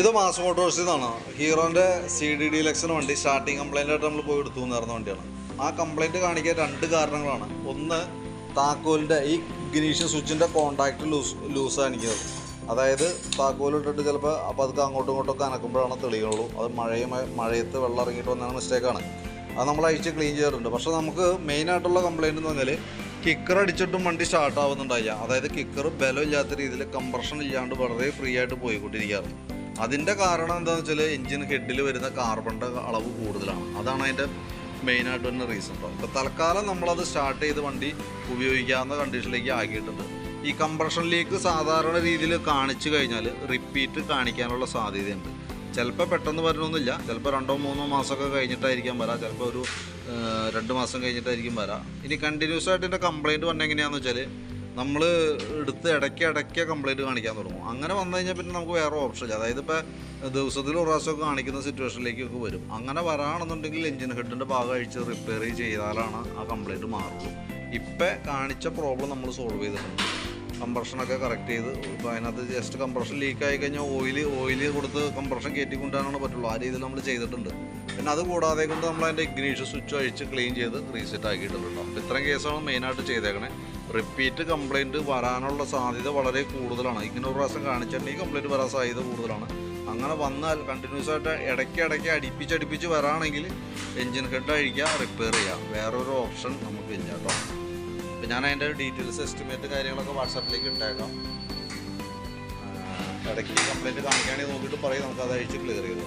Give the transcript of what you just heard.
ഇത് മാസ് മോട്ടോഴ്സിൽ നിന്നാണ് ഹീറോന്റെ സി ഡി ഡി ലക്സിന് വണ്ടി സ്റ്റാർട്ടിങ് കംപ്ലൈന്റ് ആയിട്ട് നമ്മൾ പോയി എടുത്തു നേർന്ന വണ്ടിയാണ്. ആ കംപ്ലൈന്റ് കാണിക്കാൻ രണ്ട് കാരണങ്ങളാണ്. ഒന്ന് താക്കോലിന്റെ ഈ ഇഗ്നീഷ്യൻ സ്വിച്ചിന്റെ കോണ്ടാക്ട് ലൂസ് ലൂസ് കാണിക്കുന്നത് അതായത് താക്കോൽ ഇട്ടിട്ട് ചിലപ്പോൾ അപ്പോൾ അതൊക്കെ അങ്ങോട്ടും ഇങ്ങോട്ടും ഒക്കെ അനക്കുമ്പോഴാണ് തെളിയുള്ളൂ. അത് മഴയും മഴയത്ത് വെള്ളം ഇറങ്ങിയിട്ട് വന്നാണ് മിസ്റ്റേക്കാണ് അത് നമ്മൾ അഴിച്ച് ക്ലീൻ ചെയ്യാറുണ്ട്. പക്ഷേ നമുക്ക് മെയിൻ ആയിട്ടുള്ള കംപ്ലൈന്റ് എന്ന് പറഞ്ഞാൽ കിക്കർ അടിച്ചിട്ടും വണ്ടി സ്റ്റാർട്ട് ആവുന്നുണ്ടായില്ല. അതായത് കിക്കർ ബലം ഇല്ലാത്ത രീതിയിൽ കംപ്രഷൻ ഇല്ലാണ്ട് വളരെ ഫ്രീ ആയിട്ട് പോയിക്കൊണ്ടിരിക്കുകയാണ്. അതിന്റെ കാരണം എന്താണെന്ന് വെച്ചാൽ എഞ്ചിൻ ഹെഡിൽ വരുന്ന കാർബണിന്റെ അളവ് കൂടുതലാണ്. അതാണ് അതിന്റെ മെയിനായിട്ട് വരുന്ന റീസൺ കേട്ടോ ഇപ്പോൾ തൽക്കാലം നമ്മളത് സ്റ്റാർട്ട് ചെയ്ത് വണ്ടി ഉപയോഗിക്കാവുന്ന കണ്ടീഷനിലേക്ക് ആക്കിയിട്ടുണ്ട്. ഈ കംപ്രഷനിലേക്ക് സാധാരണ രീതിയിൽ കാണിച്ചു കഴിഞ്ഞാൽ റിപ്പീറ്റ് കാണിക്കാനുള്ള സാധ്യതയുണ്ട്. ചിലപ്പോൾ പെട്ടെന്ന് വരണമെന്നില്ല. ചിലപ്പോൾ രണ്ടോ മൂന്നോ മാസമൊക്കെ കഴിഞ്ഞിട്ടായിരിക്കാം വരാം. ചിലപ്പോൾ ഒരു രണ്ട് മാസം കഴിഞ്ഞിട്ടായിരിക്കും വരാം. ഇനി കണ്ടിന്യൂസ് ആയിട്ട് എന്റെ കംപ്ലയിന്റ് വന്നെങ്ങനെയാണെന്ന് വെച്ചാൽ നമ്മൾ എടുത്ത് ഇടയ്ക്ക് ഇടയ്ക്ക് കംപ്ലയിന്റ് കാണിക്കാൻ തുടങ്ങും. അങ്ങനെ വന്നു കഴിഞ്ഞാൽ പിന്നെ നമുക്ക് വേറെ ഓപ്ഷൻ ഇല്ല. അതായത് ഇപ്പോൾ ദിവസത്തിൽ ഒരു പ്രാവശ്യമൊക്കെ കാണിക്കുന്ന സിറ്റുവേഷനിലേക്കൊക്കെ വരും. അങ്ങനെ വരാണെന്നുണ്ടെങ്കിൽ എഞ്ചിൻ ഹെഡിന്റെ ഭാഗം അഴിച്ച് റിപ്പയർ ചെയ്താലാണ് ആ കംപ്ലയിന്റ് മാറുള്ളൂ. ഇപ്പം കാണിച്ച പ്രോബ്ലം നമ്മൾ സോൾവ് ചെയ്തിട്ടുണ്ട്. കംപ്രഷനൊക്കെ കറക്റ്റ് ചെയ്ത്. ഇപ്പോൾ അതിനകത്ത് ജസ്റ്റ് കംപ്രഷൻ ലീക്ക് ആയി കഴിഞ്ഞാൽ ഓയിൽ ഓയിൽ കൊടുത്ത് കംപ്രഷൻ കയറ്റി കൊണ്ടുവരാനാണ് പറ്റുള്ളൂ. ആ രീതിയിൽ നമ്മൾ ചെയ്തിട്ടുണ്ട്. പിന്നെ അത് കൂടാതെ കൊണ്ട് നമ്മൾ അതിന്റെ ഇഗ്നീഷ് സ്വിച്ച് അഴിച്ച് ക്ലീൻ ചെയ്ത് റീസെറ്റ് ആക്കിയിട്ടുണ്ട് കേട്ടോ അപ്പോൾ ഇത്രയും കേസാണ് മെയിനായിട്ട് ചെയ്തേക്കണേ. റിപ്പീറ്റ് കംപ്ലയിന്റ് വരാനുള്ള സാധ്യത വളരെ കൂടുതലാണ്. ഇങ്ങനെ ഒരു പ്രാവശ്യം കാണിച്ചിട്ടുണ്ടെങ്കിൽ കംപ്ലയിന്റ് വരാൻ സാധ്യത കൂടുതലാണ്. അങ്ങനെ വന്നാൽ കണ്ടിന്യൂസ് ആയിട്ട് ഇടയ്ക്ക് ഇടയ്ക്ക് അടുപ്പിച്ച് വരാണെങ്കിൽ എൻജിൻ ഹെഡ് അഴിക്കുക റിപ്പയർ ചെയ്യുക. വേറൊരു ഓപ്ഷൻ നമുക്കില്ല കേട്ടോ അപ്പം ഞാൻ അതിന്റെ ഡീറ്റെയിൽസ് എസ്റ്റിമേറ്റ് കാര്യങ്ങളൊക്കെ വാട്സാപ്പിലേക്ക് ഇട്ടേക്കാം. ഇടയ്ക്ക് കംപ്ലയിന്റ് കാണിക്കുകയാണെങ്കിൽ നോക്കിയിട്ട് പറയും നമുക്ക് അത് അയച്ച് ക്ലിയർ ചെയ്തു